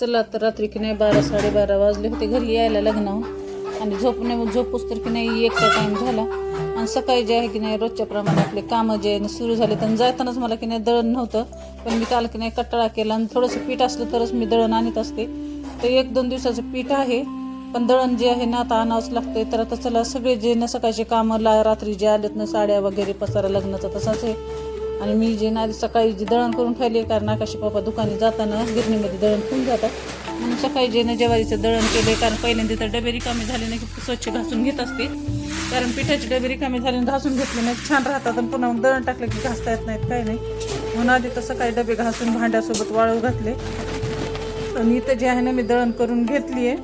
चला तर रात्री की नाही बारा साडेबारा वाजले होते. घरी यायला लग्नाहून आणि झोपणे झोपूस तर की नाही एकचा टाईम झाला. आणि सकाळी जे आहे की नाही रोजच्या प्रमाणे आपले कामं जे सुरू झाले. तर जातानाच मला की नाही दळण नव्हतं. पण मी काल की नाही कटाळा केला आणि थोडंसं पीठ असलं तरच मी दळण आणत असते. तर एक दोन दिवसाचं पीठ आहे. पण दळण जे आहे ना आता आणावंच लागते तर आता चला सगळे जे ना सकाळचे कामं ला रात्री जे आलेत ना साड्या वगैरे पसारा लग्नाचा तसाच आहे. आणि मी जे ना सकाळी जे दळण करून ठेवले कारण आकाशी पप्पा दुकानी जाताना गिरणीमध्ये दळण ठेवून जातात. म्हणून सकाळी जे ना ज्वारीचं दळण केले कारण पहिल्यांदा तर डबे रिकामी झाले नाही की स्वच्छ घासून घेत असते. कारण पिठाची डबे रिकामी झाली आणि घासून घेतले नाही छान राहतात आणि पुन्हा दळण टाकलं की घासता येत नाहीत काही नाही. म्हणून आधी तर सकाळी डबे घासून भांड्यासोबत वाळू घातले. आणि इथं जे आहे ना मी दळण करून घेतली आहे.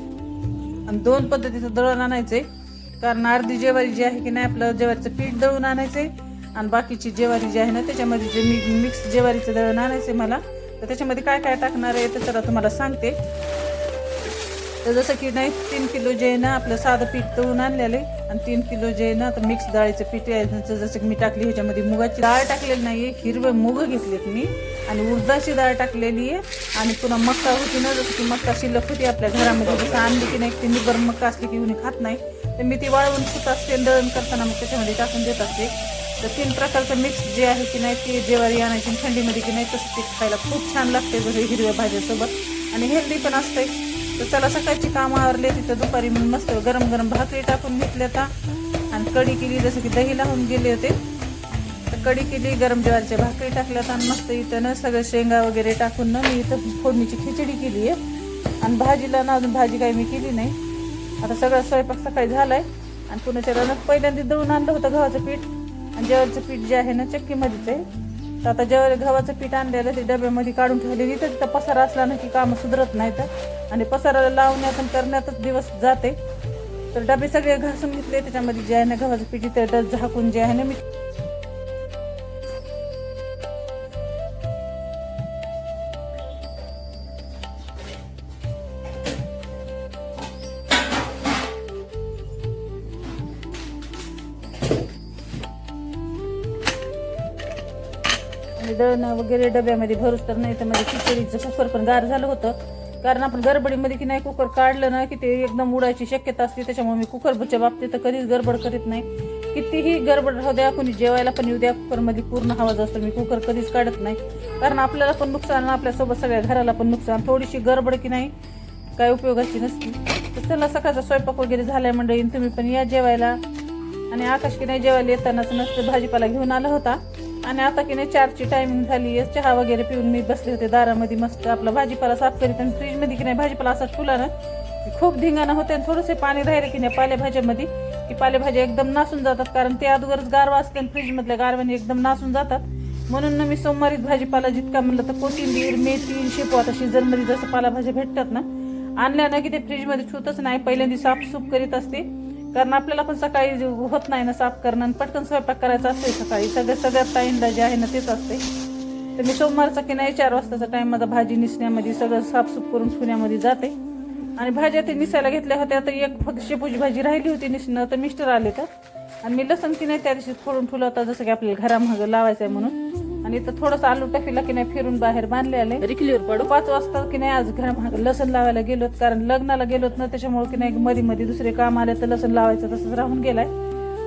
आणि दोन पद्धतीचं दळण आणायचं आहे कारण अर्धी जेवारी जी आहे की नाही आपलं जेवारीचं पीठ दळून आणायचं आहे आणि बाकीची ज्वारी जी आहे ना त्याच्यामध्ये जे मी मिक्स ज्वारीचं दळण आणायचं मला तर त्याच्यामध्ये काय काय टाकणार आहे ते तर तुम्हाला सांगते. तर जसं की नाही तीन किलो जे आहे ना आपलं साधं पीठ तळून आणलेलं आहे. आणि तीन किलो जे आहे ना तर मिक्स डाळीचं पीठ आहे जसं की मी टाकली ह्याच्यामध्ये मुगाची डाळ टाकलेली नाही आहे हिरवे मुग घेतलेत मी. आणि उडदाची डाळ टाकलेली आहे. आणि पुन्हा मक्का होती ना जसं की मक्का शिल्लक होती आपल्या घरामध्ये जसं आणली की नाही ती निबर मक्का असली की कुणी खात नाही. तर मी ती वाळवून सुत असते दळण करताना मग त्याच्यामध्ये टाकून देत असते. तर तीन प्रकारचं मिक्स जे आहे की नाही ते जेवारी आणायची थंडीमध्ये की नाही तसं ते खायला खूप छान लागते बरं हिरव्या भाज्यासोबत. आणि हेल्दी पण असते तर चला सकाळची कामं आवरले तिथं दुपारी मी मस्त गरम गरम भाकरी टाकून घेतल्या आता. आणि कढी केली जसं की दही लावून गेले होते. तर कढी केली गरम ज्वारीच्या भाकरी टाकल्यात आणि मस्त इथं ना सगळं शेंगा वगैरे टाकून ना मी इथं फोडणीची खिचडी केली आहे. आणि भाजीला ना अजून भाजी काही मी केली नाही. आता सगळा स्वयंपाक सकाळी झाला आहे आणि पुण्याच्या रानात पहिल्यांदा दळून आणलं होतं गव्हाचं पीठ. आणि ज्वारीचं पीठ जे आहे ना चक्कीमध्येच आहे. तर आता जेव्हा गव्हाचं पीठ आणलेलं ते डब्यामध्ये काढून ठेवलेली तर तिथं पसारा असला ना की कामं सुधरत नाहीत. आणि पसाराला लावण्यात आणि करण्यातच दिवस जाते. तर डबे सगळे घासून घेतले त्याच्यामध्ये जे आहे ना गव्हाचं पीठ इथं झाकून जे आहे ना मी आणि दळणं वगैरे डब्यामध्ये भरूच तर नाही तर म्हणजे खिचडीचं कुकर पण गार झालं होतं. कारण आपण गडबडीमध्ये की नाही कुकर काढलं ना की ते एकदम उडायची शक्यता असते त्याच्यामुळे मी कुकरच्या बाबतीत तर कधीच गडबड करीत नाही. कितीही गडबड राहू द्या कोणी जेवायला पण येऊ द्या कुकरमध्ये पूर्ण आवाज असतो मी कुकर कधीच काढत नाही. कारण आपल्याला पण नुकसान आपल्यासोबत सगळ्या घराला पण नुकसान थोडीशी गडबड की नाही काय उपयोगाची नसती. तर चला सकाळचा स्वयंपाक वगैरे झालाय मंडळी तुम्ही पण या जेवायला. आणि आकाश की नाही जेवायला येतानाच नसते भाजीपाला घेऊन आला होता. आणि आता की नाही चारची टायमिंग झाली आहे चहा वगैरे पिऊन मी बसले होते दारामध्ये मस्त. आपला भाजीपाला साफ करीत आणि फ्रीजमध्ये की नाही भाजीपाला असा ठुला ना खूप धिंगाणं होते आणि थोडंसे पाणी राहिले की नाही पालेभाज्यामध्ये की पालेभाज्या एकदम नासून जातात. कारण ते अगोदरच गारवा असते आणि फ्रीजमधल्या गारव्याने एकदम नासून जातात. म्हणून ना मी सोमवारीच भाजीपाला जितका म्हणलं तर कोथिंबीर मेथी शेपू आता सीझनमध्ये जसं पालाभाज्या भेटतात ना आणल्या ना की ते फ्रीजमध्ये छूतच नाही. पहिल्यांदा साफसूफ करीत असते. कारण आपल्याला पण सकाळी होत नाही ना साफ करणं आणि पटकन स्वयंपाक करायचा असते सकाळी. सगळ्या सगळ्यात टाईमला जे आहे ना तेच असते तर मी सोमवारचा की नाही चार वाजताचा टाईम माझा भाजी निसण्यामध्ये सगळं साफसूफ करून सुण्यामध्ये जाते. आणि भाज्या ते निसायला घेतल्या होत्या तर एक फक्त शेपूची भाजी राहिली होती निसणं तर मिस्टर आले तर. आणि मी लसण की नाही त्या दिवशी फोडून ठेवलं होता जसं की आपल्याला घरामागं लावायचं आहे म्हणून. आणि इथं थोडंसं आलू टफीला की नाही फिरून बाहेर बांधले आले. रिकलीवर पडू. पाच वाजता की नाही आज घरामागं लसण लावायला गेलोत कारण लग्नाला गेलोत ना त्याच्यामुळे की नाही मध्ये मध्ये दुसरे काम आले तर लसण लावायचं तसंच राहून गेलाय.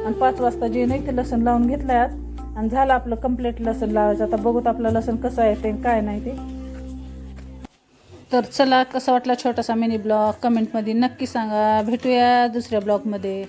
आणि पाच वाजता जे नाही ते लसण लावून घेतलंय आज. आणि झालं आपलं कंप्लीट लसण लावायचं. आता बघूत आपलं लसण कसं आहे ते काय नाही ते. तर चला कसा वाटला छोटासा मिनी ब्लॉग कमेंटमध्ये नक्की सांगा. भेटूया दुसऱ्या ब्लॉगमध्ये